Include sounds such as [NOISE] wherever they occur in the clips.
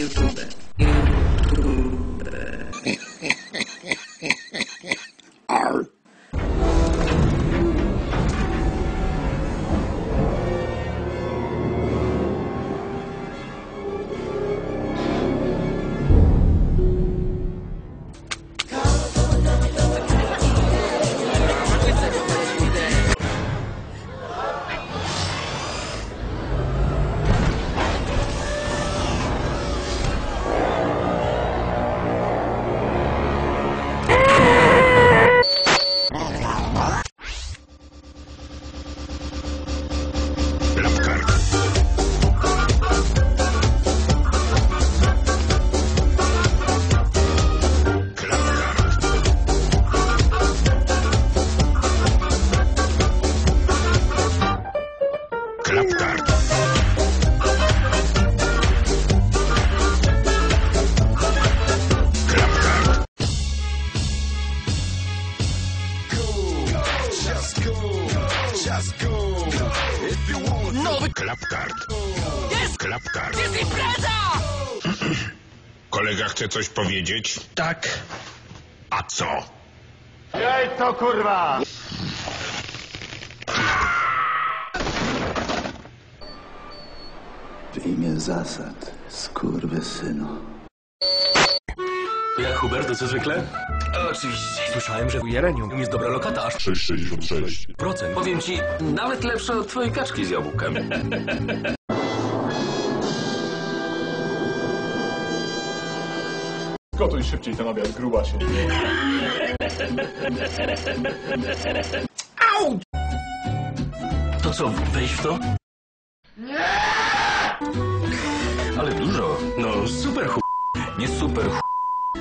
youtuber Just go, just go. If you want Nowy klapkart. Jest! Klapkart. Jest impreza! [CLEARS THROAT] Kolega chce coś powiedzieć? Tak. A co? Ej, to kurwa! W imię zasad, skurwysynu. Jak Hubert, to co zwykle? Oczywiście. Słyszałem, że w Jereniu jest dobra lokata, aż 666. procent. Powiem ci, nawet lepsza od twojej kaczki z jabłkiem. [LAUGHS] Gotuj szybciej ten obiad, gruba się. To co, wejść w to? Ale dużo. No, super ch... Nie super ch...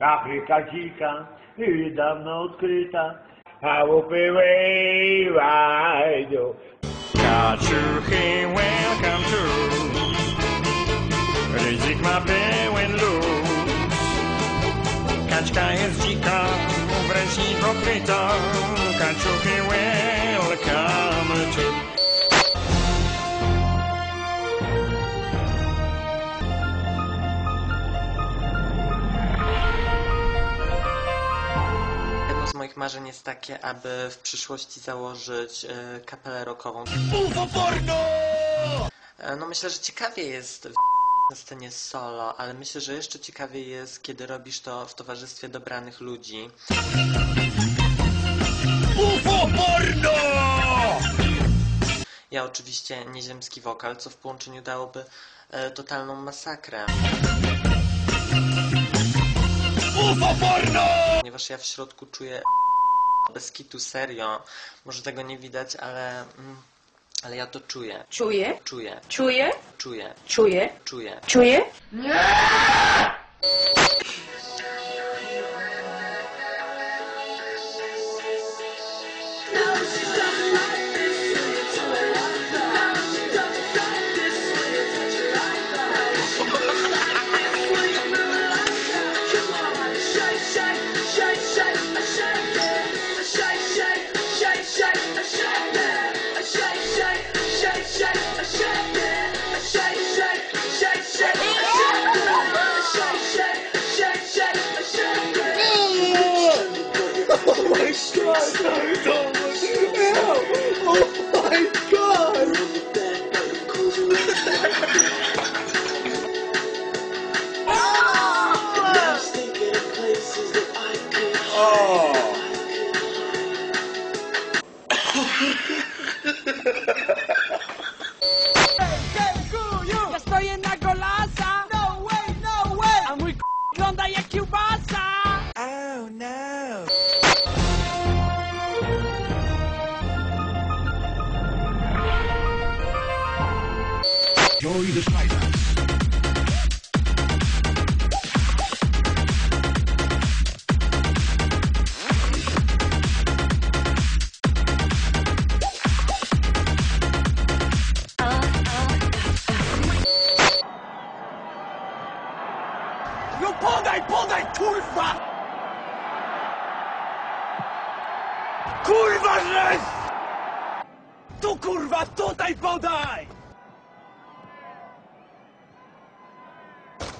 Африка дика и давно открыта, а выпивай радио. Culture, hey, welcome to Ризик Мапе jest dzika, w ręcznik okryta, kaciuchy łeb. Marzeń jest takie, aby w przyszłości założyć e, kapelę rockową. E, No myślę, że ciekawie jest w na scenie solo, ale myślę, że jeszcze ciekawiej jest, kiedy robisz to w towarzystwie dobranych ludzi. Ja oczywiście nieziemski wokal, co w połączeniu dałoby e, totalną masakrę. Ponieważ ja w środku czuję bez kitu serio. Może tego nie widać, ale, mm, ale ja to czuję. Czuję, Czuję, czuję, czuję, czuję, czuję. czuję. Ja Podaj, kurwa! Kurwa, żeś! Tu, kurwa, tutaj podaj!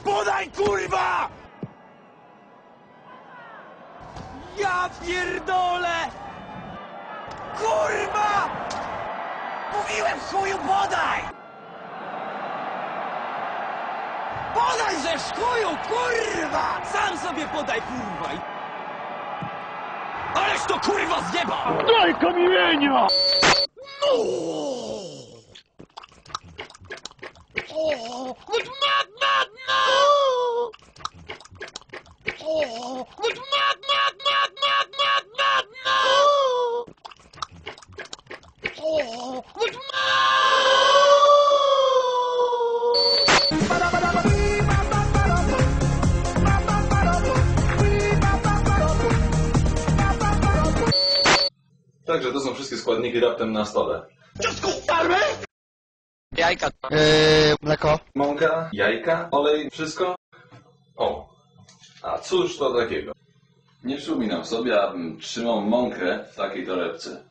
Podaj, kurwa! Ja pierdolę! Kurwa! Mówiłem, chuju, podaj! Podaj ze chuju, kurwa! Sam sobie podaj, kurwa! Ależ to kurwa zjeba! Daj kamienia! Także to są wszystkie składniki raptem na stole. Jajka. mleko. Mąka, jajka, olej, wszystko? O, a cóż to takiego? Nie przypominam sobie, abym trzymał mąkę w takiej torebce.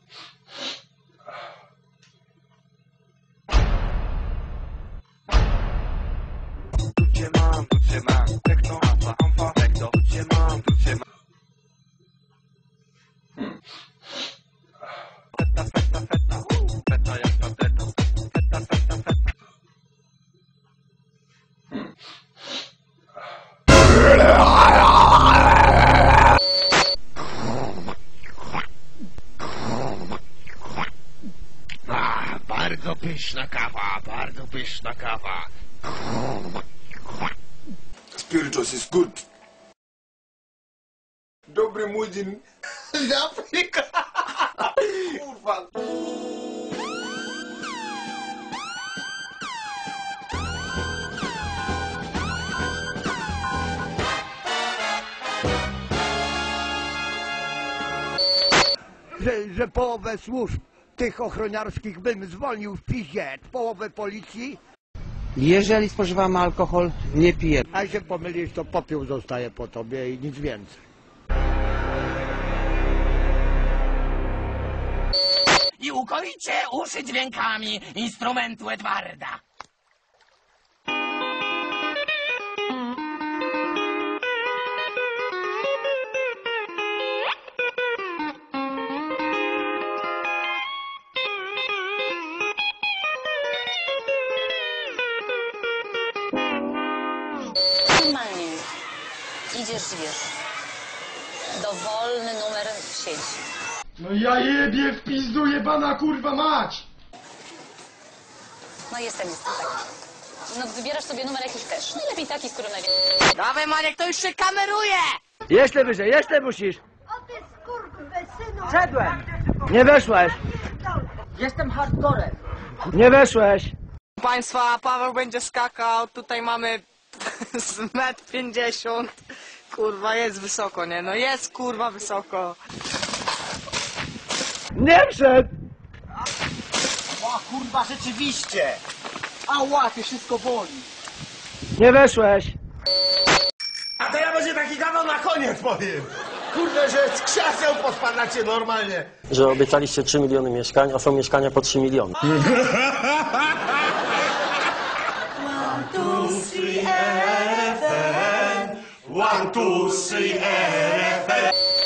Hmm. Pyszna kawa, bardzo pyszna kawa. Spiritus is good. Dobry młodzin. Z Afryka. Kurwa. że, że połowę służb tych ochroniarskich bym zwolnił w pizie, połowę policji, Jeżeli spożywamy alkohol, nie pijemy. a się pomylisz, to popiół zostaje po tobie i nic więcej. I ukoicie uszy dźwiękami instrumentu Edwarda. Idziesz, wiesz. Dowolny numer sieci. No ja jebie w pizdu jebana kurwa mać! No jestem, jestem taki. No wybierasz sobie numer jakiś też. Najlepiej taki, z którym najwięcej. Dawaj Maniek, to już się kameruje! Jeszcze wyżej, jeszcze musisz. O ty skurwysynu! Szedłem. Nie weszłeś. Jestem hardcorem. Nie weszłeś. Państwa, Paweł będzie skakał. Tutaj mamy z metr 50. Kurwa, jest wysoko, nie? No jest kurwa wysoko. Nie wszedł. O kurwa, rzeczywiście! Ała, to wszystko boli. Nie weszłeś. A to ja może taki kawał na koniec powiem. Kurde, że z krzeseł pospadacie normalnie. Że obiecaliście 3 miliony mieszkań, a są mieszkania po 3 miliony. [LAUGHS] One, two, three, RFN.